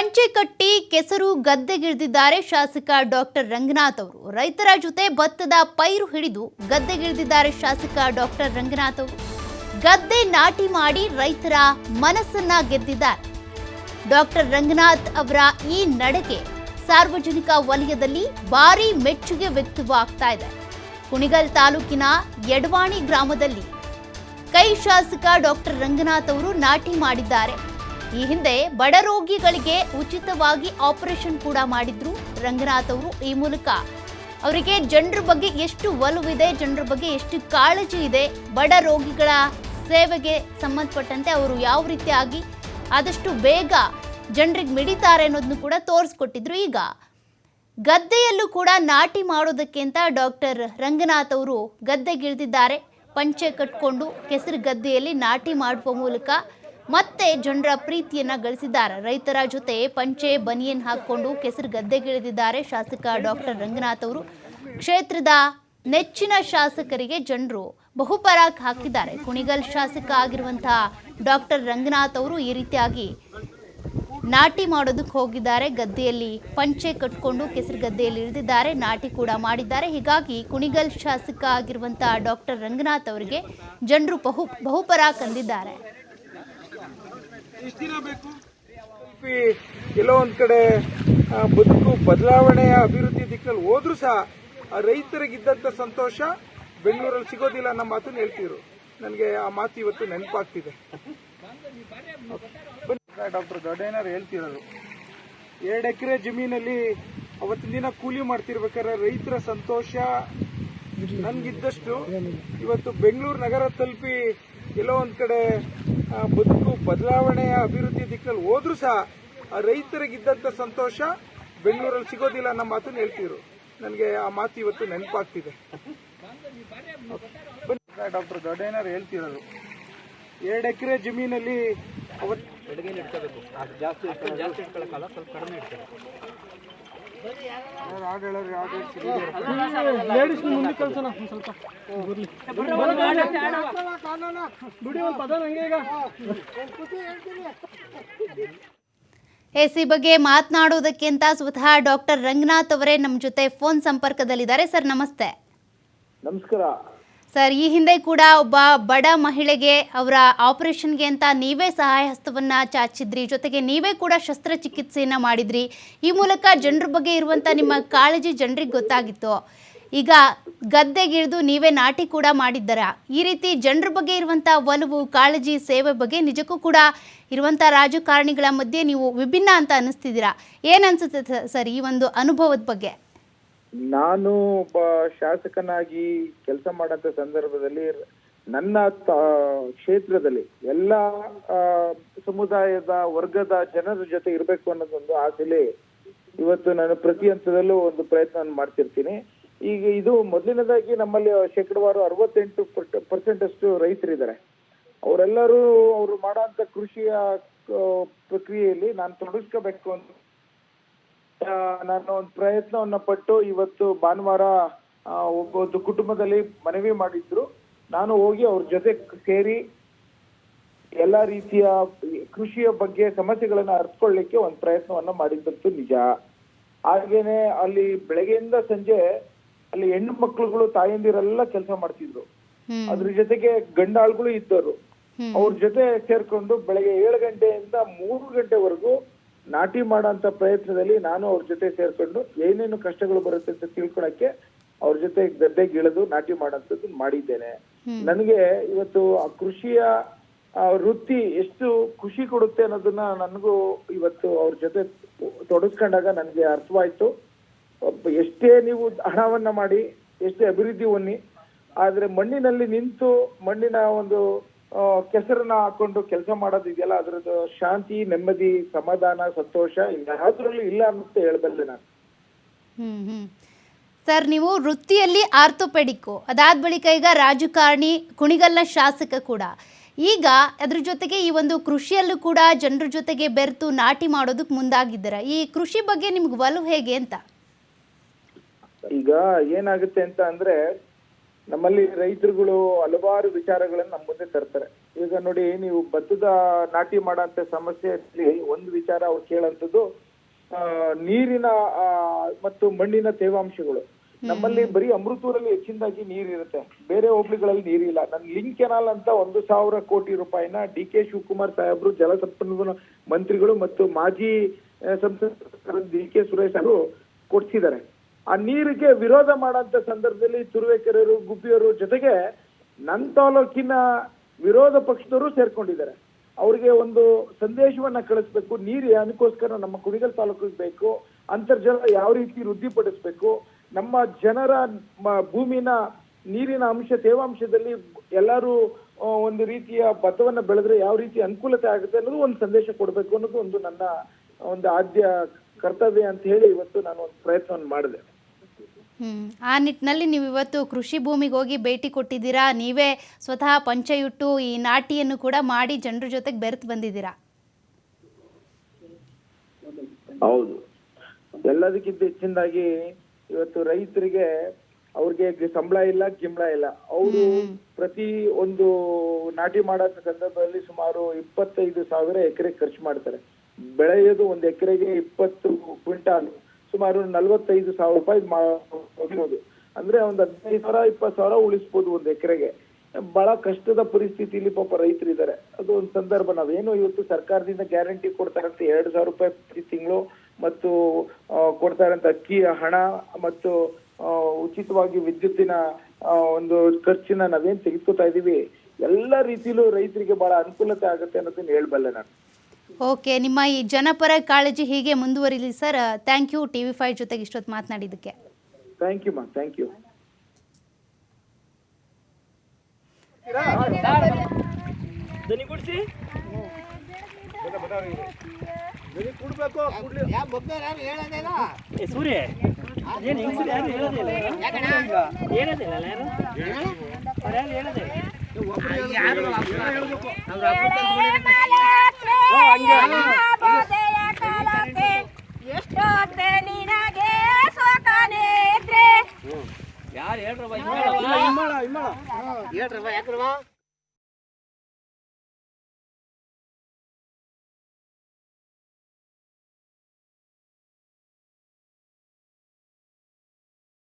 ಪಂಚೆ ಕಟ್ಟಿ ಕೆಸರು ಗದ್ದೆಗಿಳಿದಿದ್ದಾರೆ ಶಾಸಕ ಡಾಕ್ಟರ್ ರಂಗನಾಥ್ ಅವರು. ರೈತರ ಜೊತೆ ಭತ್ತದ ಪೈರು ಹಿಡಿದು ಗದ್ದೆಗಿಳಿದಿದ್ದಾರೆ ಶಾಸಕ ಡಾಕ್ಟರ್ ರಂಗನಾಥ್ ಅವರು. ಗದ್ದೆ ನಾಟಿ ಮಾಡಿ ರೈತರ ಮನಸ್ಸನ್ನ ಗೆದ್ದಿದ್ದಾರೆ. ಡಾಕ್ಟರ್ ರಂಗನಾಥ್ ಅವರ ಈ ನಡೆಗೆ ಸಾರ್ವಜನಿಕ ವಲಯದಲ್ಲಿ ಭಾರಿ ಮೆಚ್ಚುಗೆ ವ್ಯಕ್ತವಾಗ್ತಾ ಇದೆ. ಕುಣಿಗಲ್ ತಾಲೂಕಿನ ಯಡವಾಣಿ ಗ್ರಾಮದಲ್ಲಿ ಕೈ ಶಾಸಕ ಡಾಕ್ಟರ್ ರಂಗನಾಥ್ ಅವರು ನಾಟಿ ಮಾಡಿದ್ದಾರೆ. ಈ ಹಿಂದೆ ಬಡ ರೋಗಿಗಳಿಗೆ ಉಚಿತವಾಗಿ ಆಪರೇಷನ್ ಕೂಡ ಮಾಡಿದ್ರು ರಂಗನಾಥ್ ಅವರು ಈ ಮೂಲಕ. ಅವರಿಗೆ ಜನರ ಬಗ್ಗೆ ಎಷ್ಟು ಒಲವಿದೆ, ಜನರ ಬಗ್ಗೆ ಎಷ್ಟು ಕಾಳಜಿ ಇದೆ, ಬಡ ರೋಗಿಗಳ ಸೇವೆಗೆ ಸಂಬಂಧಪಟ್ಟಂತೆ ಅವರು ಯಾವ ರೀತಿಯಾಗಿ ಆದಷ್ಟು ಬೇಗ ಜನರಿಗೆ ಮಿಡಿತಾರೆ ಅನ್ನೋದನ್ನು ಕೂಡ ತೋರಿಸ್ಕೊಟ್ಟಿದ್ರು ಈಗ. ಗದ್ದೆಯಲ್ಲೂ ಕೂಡ ನಾಟಿ ಮಾಡೋದಕ್ಕೆ ಅಂತ ಡಾಕ್ಟರ್ ರಂಗನಾಥ್ ಅವರು ಗದ್ದೆಗಿಳಿದಿದ್ದಾರೆ. ಪಂಚೆ ಕಟ್ಕೊಂಡು ಕೆಸರು ಗದ್ದೆಯಲ್ಲಿ ನಾಟಿ ಮಾಡುವ ಮೂಲಕ ಮತ್ತೆ ಜನರ ಪ್ರೀತಿಯನ್ನ ಗಳಿಸಿದ್ದಾರೆ. ರೈತರ ಜೊತೆ ಪಂಚೆ, ಬನಿಯನ್ ಹಾಕೊಂಡು ಕೆಸರು ಗದ್ದೆಗಿಳಿದಿದ್ದಾರೆ ಶಾಸಕ ಡಾಕ್ಟರ್ ರಂಗನಾಥ್ ಅವರು. ಕ್ಷೇತ್ರದ ನೆಚ್ಚಿನ ಶಾಸಕರಿಗೆ ಜನರು ಬಹುಪರಾಕ್ ಹಾಕಿದ್ದಾರೆ. ಕುಣಿಗಲ್ ಶಾಸಕ ಆಗಿರುವಂತಹ ಡಾಕ್ಟರ್ ರಂಗನಾಥ್ ಅವರು ಈ ರೀತಿಯಾಗಿ ನಾಟಿ ಮಾಡೋದಕ್ಕೆ ಹೋಗಿದ್ದಾರೆ. ಗದ್ದೆಯಲ್ಲಿ ಪಂಚೆ ಕಟ್ಕೊಂಡು ಕೆಸರು ಗದ್ದೆಯಲ್ಲಿ ಇಳಿದಿದ್ದಾರೆ. ನಾಟಿ ಕೂಡ ಮಾಡಿದ್ದಾರೆ. ಹೀಗಾಗಿ ಕುಣಿಗಲ್ ಶಾಸಕ ಆಗಿರುವಂತಹ ಡಾಕ್ಟರ್ ರಂಗನಾಥ್ ಅವರಿಗೆ ಜನರು ಬಹು ಬಹುಪರಾಕ್ ಅಂದಿದ್ದಾರೆ ಎಲ್ಲೋ ಕಡೆ ಬದುಕು ಬದಲಾವಣೆಯ ಅಭಿವೃದ್ಧಿ ದಿಕ್ಕಲ್ಲಿ ಹೋದ್ರೂ ಸಹ ಆ ರೈತರಿಗಿದ್ದಂತ ಸಂತೋಷ ಬೆಂಗಳೂರಲ್ಲಿ ಸಿಗೋದಿಲ್ಲ ಅನ್ನೋ ಮಾತನ್ನು ಹೇಳ್ತಿದ್ರು. ನನಗೆ ಆ ಮಾತು ಇವತ್ತು ನೆನಪಾಗ್ತಿದೆ. ಡಾಕ್ಟರ್ ದೊಡ್ಡಯ್ಯನವ್ರು ಹೇಳ್ತಿರೋದು, ಎರಡು ಎಕರೆ ಜಮೀನಲ್ಲಿ ಅವತ್ತಿನ ದಿನ ಕೂಲಿ ಮಾಡ್ತಿರ್ಬೇಕಾದ್ರೆ ರೈತರ ಸಂತೋಷ ನನ್ಗಿದ್ದಷ್ಟು. ಇವತ್ತು ಬೆಂಗಳೂರು ನಗರ ತಲುಪಿ ಒಂದ್ ಕಡೆ ಬದುಕು ಬದಲಾವಣೆಯ ಅಭಿವೃದ್ಧಿ ದಿಕ್ಕಲ್ಲಿ ಹೋದ್ರೂ ಸಹ ಆ ರೈತರಿಗಿದ್ದಂತ ಸಂತೋಷ ಬೆಂಗಳೂರಲ್ಲಿ ಸಿಗೋದಿಲ್ಲ ಅನ್ನೋ ಮಾತನ್ನು ಹೇಳ್ತಿದ್ರು. ನನಗೆ ಆ ಮಾತು ಇವತ್ತು ನೆನಪಾಗ್ತಿದೆ. ಡಾಕ್ಟರ್ ದೊಡ್ಡಯ್ಯನವ್ರು ಹೇಳ್ತಿರೋದು ಎರಡು ಎಕರೆ ಜಮೀನಲ್ಲಿ ಅವತ್ತು ಬೆಳಗ್ಗೆ ಇಟ್ಕೋಬೇಕು. ಜಾಸ್ತಿ ಇಟ್ಕೊಳ್ಳೋಕ್ಕಲ್ಲ ಸ್ವಲ್ಪ ಕಡಿಮೆ ಸಿಗೋದಿಲ್ಲ. ಲೇಡೀಸ್ ಮುಂದೆ ಕಳ್ಸೋಣ ಸ್ವಲ್ಪ ಬರ್ಲಿ ಬಿಡಿ ಒಂದು ಪದ ನಂಗೆ ಈಗ ಎಸ್ ಈ ಬಗ್ಗೆ ಮಾತನಾಡುವುದಕ್ಕಿಂತ ಅಂತ ಸ್ವತಃ ಡಾಕ್ಟರ್ ರಂಗನಾಥ್ ಅವರೇ ನಮ್ಮ ಜೊತೆ ಫೋನ್ ಸಂಪರ್ಕದಲ್ಲಿದ್ದಾರೆ. ಸರ್, ನಮಸ್ತೆ. ನಮಸ್ಕಾರ. ಸರ್, ಈ ಹಿಂದೆ ಕೂಡ ಒಬ್ಬ ಬಡ ಮಹಿಳೆಗೆ ಅವರ ಆಪರೇಷನ್ಗೆ ಅಂತ ನೀವೇ ಸಹಾಯ ಹಸ್ತವನ್ನ ಚಾಚಿದ್ರಿ. ಜೊತೆಗೆ ನೀವೇ ಕೂಡ ಶಸ್ತ್ರಚಿಕಿತ್ಸೆಯನ್ನು ಮಾಡಿದ್ರಿ. ಈ ಮೂಲಕ ಜನರ ಬಗ್ಗೆ ಇರುವಂತ ನಿಮ್ಮ ಕಾಳಜಿ ಜನರಿಗೆ ಗೊತ್ತಾಗಿತ್ತು. ಈಗ ಗದ್ದೆಗಿಳಿದು ನೀವೇ ನಾಟಿ ಕೂಡ ಮಾಡಿದ್ದರ? ಈ ರೀತಿ ಜನರ ಬಗ್ಗೆ ಇರುವಂಥ ಒಲವು, ಕಾಳಜಿ, ಸೇವೆ ಬಗ್ಗೆ ನಿಜಕ್ಕೂ ಕೂಡ ಇರುವಂಥ ರಾಜಕಾರಣಿಗಳ ಮಧ್ಯೆ ನೀವು ವಿಭಿನ್ನ ಅಂತ ಅನ್ನಿಸ್ತಿದ್ದೀರಾ? ಏನು ಅನಿಸುತ್ತೆ ಸರ್, ಈ ಒಂದು ಅನುಭವದ ಬಗ್ಗೆ? ನಾನು ಒಬ್ಬ ಶಾಸಕನಾಗಿ ಕೆಲಸ ಮಾಡಂತ ಸಂದರ್ಭದಲ್ಲಿ ನನ್ನ ಕ್ಷೇತ್ರದಲ್ಲಿ ಎಲ್ಲ ಸಮುದಾಯದ ವರ್ಗದ ಜನರ ಜೊತೆ ಇರಬೇಕು ಅನ್ನೋದೊಂದು ಆಸೆಲಿ ಇವತ್ತು ನಾನು ಪ್ರತಿ ಹಂತದಲ್ಲೂ ಒಂದು ಪ್ರಯತ್ನ ಮಾಡ್ತಿರ್ತೀನಿ. ಈಗ ಇದು ಮೊದಲನೇದಾಗಿ ನಮ್ಮಲ್ಲಿ ಶೇಕಡವಾರು ಅರವತ್ತೆಂಟು ಪರ್ಸೆಂಟ್ ಅಷ್ಟು ರೈತರಿದ್ದಾರೆ. ಅವರೆಲ್ಲರೂ ಅವರು ಮಾಡುವಂತ ಕೃಷಿಯ ಪ್ರಕ್ರಿಯೆಯಲ್ಲಿ ನಾನು ತೊಡಗಿಸ್ಕೋಬೇಕು ಅಂತ ನಾನು ಒಂದು ಪ್ರಯತ್ನವನ್ನ ಪಟ್ಟು ಇವತ್ತು ಭಾನುವಾರ ಒಂದು ಕುಟುಂಬದಲ್ಲಿ ಮನವಿ ಮಾಡಿದ್ರು. ನಾನು ಹೋಗಿ ಅವ್ರ ಜೊತೆ ಸೇರಿ ಎಲ್ಲಾ ರೀತಿಯ ಕೃಷಿಯ ಬಗ್ಗೆ ಸಮಸ್ಯೆಗಳನ್ನ ಅರ್ಥಕೊಳ್ಳಿಕ್ಕೆ ಒಂದು ಪ್ರಯತ್ನವನ್ನ ಮಾಡಿದ್ದಂತೂ ನಿಜ. ಹಾಗೇನೆ ಅಲ್ಲಿ ಬೆಳಗ್ಗೆಯಿಂದ ಸಂಜೆ ಅಲ್ಲಿ ಹೆಣ್ಣು ಮಕ್ಕಳುಗಳು ತಾಯಂದಿರೆಲ್ಲ ಕೆಲಸ ಮಾಡ್ತಿದ್ರು. ಅದ್ರ ಜೊತೆಗೆ ಗಂಡಾಳುಗಳು ಇದ್ದರು. ಅವ್ರ ಜೊತೆ ಸೇರ್ಕೊಂಡು ಬೆಳಗ್ಗೆ ಏಳು ಗಂಟೆಯಿಂದ ಮೂರು ಗಂಟೆವರೆಗೂ ನಾಟಿ ಮಾಡುವಂತ ಪ್ರಯತ್ನದಲ್ಲಿ ನಾನು ಅವ್ರ ಜೊತೆ ಸೇರ್ಕೊಂಡು ಏನೇನು ಕಷ್ಟಗಳು ಬರುತ್ತೆ ಅಂತ ತಿಳ್ಕೊಳಕ್ಕೆ ಅವ್ರ ಜೊತೆ ಗದ್ದೆಗೆ ಇಳಿದು ನಾಟಿ ಮಾಡೋಂಥದ್ದು ಮಾಡಿದ್ದೇನೆ. ನನಗೆ ಇವತ್ತು ಆ ಕೃಷಿಯ ವೃತ್ತಿ ಎಷ್ಟು ಖುಷಿ ಕೊಡುತ್ತೆ ಅನ್ನೋದನ್ನ ನನಗೂ ಇವತ್ತು ಅವ್ರ ಜೊತೆ ತೊಡಸ್ಕೊಂಡಾಗ ನನಗೆ ಅರ್ಥವಾಯ್ತು ಎಷ್ಟೇ ನೀವು ಹಣವನ್ನ ಮಾಡಿ ಎಷ್ಟೇ ಅಭಿವೃದ್ಧಿ ಹೊನ್ನಿ ಆದ್ರೆ ಮಣ್ಣಿನಲ್ಲಿ ನಿಂತು ಮಣ್ಣಿನ ಒಂದು ಕೆಸರನ್ನ ಹಾಕೊಂಡು ಕೆಲಸ ಮಾಡೋದಿದೆಯಲ್ಲ ಅದ್ರದ್ದು ಶಾಂತಿ ನೆಮ್ಮದಿ ಸಮಾಧಾನ ಸಂತೋಷ ಯಾವ್ದ್ರಲ್ಲೂ ಇಲ್ಲ ಅಂತ ಹೇಳಬಲ್ಲೆ ನಾನು. ಹ್ಮ್ ಹ್ಮ್. ಸರ್ ನೀವು ವೃತ್ತಿಯಲ್ಲಿ ಆರ್ಥೋಪೆಡಿಕ್ಕು. ಅದಾದ ಬಳಿಕ ಈಗ ರಾಜಕಾರಣಿ ಕುಣಿಗಲ್ನ ಶಾಸಕ ಕೂಡ. ಈಗ ಅದ್ರ ಜೊತೆಗೆ ಈ ಒಂದು ಕೃಷಿಯಲ್ಲೂ ಕೂಡ ಜನರ ಜೊತೆಗೆ ಬೆರೆತು ನಾಟಿ ಮಾಡೋದಕ್ಕೆ ಮುಂದಾಗಿದ್ದೀರ. ಈ ಕೃಷಿ ಬಗ್ಗೆ ನಿಮ್ಗೆ ಒಲವು ಹೇಗೆ ಅಂತ? ಈಗ ಏನಾಗುತ್ತೆ ಅಂತ ಅಂದ್ರೆ ನಮ್ಮಲ್ಲಿ ರೈತರುಗಳು ಹಲವಾರು ವಿಚಾರಗಳನ್ನ ನಮ್ಮ ಮುಂದೆ ತರ್ತಾರೆ. ಈಗ ನೋಡಿ ನೀವು ಭತ್ತದ ನಾಟಿ ಮಾಡಂತ ಸಮಸ್ಯೆಯಲ್ಲಿ ಒಂದು ವಿಚಾರ ಅವ್ರು ಕೇಳಂತದ್ದು ಆ, ನೀರಿನ ಆ, ಮತ್ತು ಮಣ್ಣಿನ ತೇವಾಂಶಗಳು. ನಮ್ಮಲ್ಲಿ ಬರೀ ಅಮೃತೂರಲ್ಲಿ ಹೆಚ್ಚಿನದಾಗಿ ನೀರಿರುತ್ತೆ. ಬೇರೆ ಹೋಬಳಿಗಳಲ್ಲಿ ನೀರಿಲ್ಲ. ನನ್ನ ಲಿಂಕ್ ಕೆನಾಲ್ ಅಂತ ಒಂದು ಸಾವಿರ ಕೋಟಿ ರೂಪಾಯಿನ ಡಿ ಕೆ ಶಿವಕುಮಾರ್ ಸಾಹೇಬ್ರು ಜಲಸಂಪನ್ಮೂಲ ಮಂತ್ರಿಗಳು ಮತ್ತು ಮಾಜಿ ಸಂಸದ ಡಿ ಕೆ ಸುರೇಶ್ ಅವರು ಕೊಡ್ಸಿದ್ದಾರೆ. ಆ ನೀರಿಗೆ ವಿರೋಧ ಮಾಡಂತ ಸಂದರ್ಭದಲ್ಲಿ ತುರುವೇಕೆರೆಯರು, ಗುಬ್ಬಿಯವರು ಜೊತೆಗೆ ನನ್ನ ತಾಲೂಕಿನ ವಿರೋಧ ಪಕ್ಷದವರು ಸೇರ್ಕೊಂಡಿದ್ದಾರೆ. ಅವ್ರಿಗೆ ಒಂದು ಸಂದೇಶವನ್ನ ಕಳಿಸ್ಬೇಕು, ನೀರು ಅದಕ್ಕೋಸ್ಕರ ನಮ್ಮ ಕುಣಿಗಲ್ ತಾಲೂಕಿಗೆ ಬೇಕು, ಅಂತರ್ಜಲ ಯಾವ ರೀತಿ ವೃದ್ಧಿಪಡಿಸ್ಬೇಕು, ನಮ್ಮ ಜನರ ಭೂಮಿನ ನೀರಿನ ಅಂಶ, ತೇವಾಂಶದಲ್ಲಿ ಎಲ್ಲರೂ ಒಂದು ರೀತಿಯ ಭತ್ತವನ್ನ ಬೆಳೆದ್ರೆ ಯಾವ ರೀತಿ ಅನುಕೂಲತೆ ಆಗುತ್ತೆ ಅನ್ನೋದು ಒಂದು ಸಂದೇಶ ಕೊಡಬೇಕು ಅನ್ನೋದು ಒಂದು ನನ್ನ ಒಂದು ಆದ್ಯ ಕರ್ತವ್ಯ ಅಂತ ಹೇಳಿ ಇವತ್ತು ನಾನು ಒಂದು ಪ್ರಯತ್ನವನ್ನು ಮಾಡಿದೆ. ಹ್ಮ್. ಆ ನಿಟ್ಟಿನಲ್ಲಿ ನೀವು ಇವತ್ತು ಕೃಷಿ ಭೂಮಿಗೆ ಹೋಗಿ ಭೇಟಿ ಕೊಟ್ಟಿದ್ದೀರಾ? ನೀವೇ ಸ್ವತಃ ಪಂಚಯುಟ್ಟು ಈ ನಾಟಿಯನ್ನು ಕೂಡ ಮಾಡಿ ಜನರ ಜೊತೆಗೆ ಬೆರೆತು ಬಂದಿದ್ದೀರಾ? ಹೌದು. ಎಲ್ಲದಕ್ಕಿಂತ ಹೆಚ್ಚಿನದಾಗಿ ಇವತ್ತು ರೈತರಿಗೆ ಅವ್ರಿಗೆ ಸಂಬಳ ಇಲ್ಲ ಕಿಂಬಳ ಇಲ್ಲ. ಅವರು ಪ್ರತಿ ಒಂದು ನಾಟಿ ಮಾಡೋ ಸಂದರ್ಭದಲ್ಲಿ ಸುಮಾರು ಇಪ್ಪತ್ತೈದು ಸಾವಿರ ಎಕರೆ ಖರ್ಚು ಮಾಡ್ತಾರೆ. ಬೆಳೆಯೋದು ಒಂದು ಎಕರೆಗೆ ಇಪ್ಪತ್ತು ಕ್ವಿಂಟಾಲ್, ಸುಮಾರು ನಲವತ್ತೈದು ಸಾವಿರ ರೂಪಾಯಿ ಮಾಡ್ಬೋದು. ಅಂದ್ರೆ ಒಂದು ಹದಿನೈದು ಸಾವಿರ, ಇಪ್ಪತ್ತು ಸಾವಿರ ಉಳಿಸ್ಬೋದು ಒಂದು ಎಕರೆಗೆ. ಬಹಳ ಕಷ್ಟದ ಪರಿಸ್ಥಿತಿಲಿ ಪಾಪ ರೈತರಿದ್ದಾರೆ. ಅದು ಒಂದು ಸಂದರ್ಭ. ನಾವೇನು ಇವತ್ತು ಸರ್ಕಾರದಿಂದ ಗ್ಯಾರಂಟಿ ಕೊಡ್ತಾರಂತ ಎರಡು ಸಾವಿರ ರೂಪಾಯಿ ಪ್ರತಿ ತಿಂಗಳು ಮತ್ತು ಕೊಡ್ತಾರಂತ ಅಕ್ಕಿಯ ಹಣ ಮತ್ತು ಉಚಿತವಾಗಿ ವಿದ್ಯುತ್ತಿನ ಒಂದು ಖರ್ಚಿನ ನಾವೇನ್ ತೆಗೆದುಕೊತಾ ಇದೀವಿ. ಎಲ್ಲ ರೀತಿಲೂ ರೈತರಿಗೆ ಬಹಳ ಅನುಕೂಲತೆ ಆಗುತ್ತೆ ಅನ್ನೋದನ್ನ ಹೇಳ್ಬಲ್ಲೆ ನಾನು. ಓಕೆ ನಿಮ್ಮ ಈ ಜನಪರ ಕಾಳಜಿ ಹೀಗೆ ಮುಂದುವರಿಲಿ sir. Thank you T V five ಜೊತೆಗೆ ಇಷ್ಟೊತ್ತು ಮಾತನಾಡಿದ್ದಕ್ಕೆ. Thank you thank you. Surya ಏನು ಹೆಂಗ್ ಯಾರು ಹೇಳೋದಿಲ್ಲ ಹೇಳೋದಿಲ್ಲ ಯಾರು? ಅವ್ರು ಯಾರು ಹೇಳೋದಿಲ್ಲ ಎಷ್ಟೊತ್ತೆ ನಿನಗೆ ಹೇಳ್ರವ್ವ ಇದ್ರೆ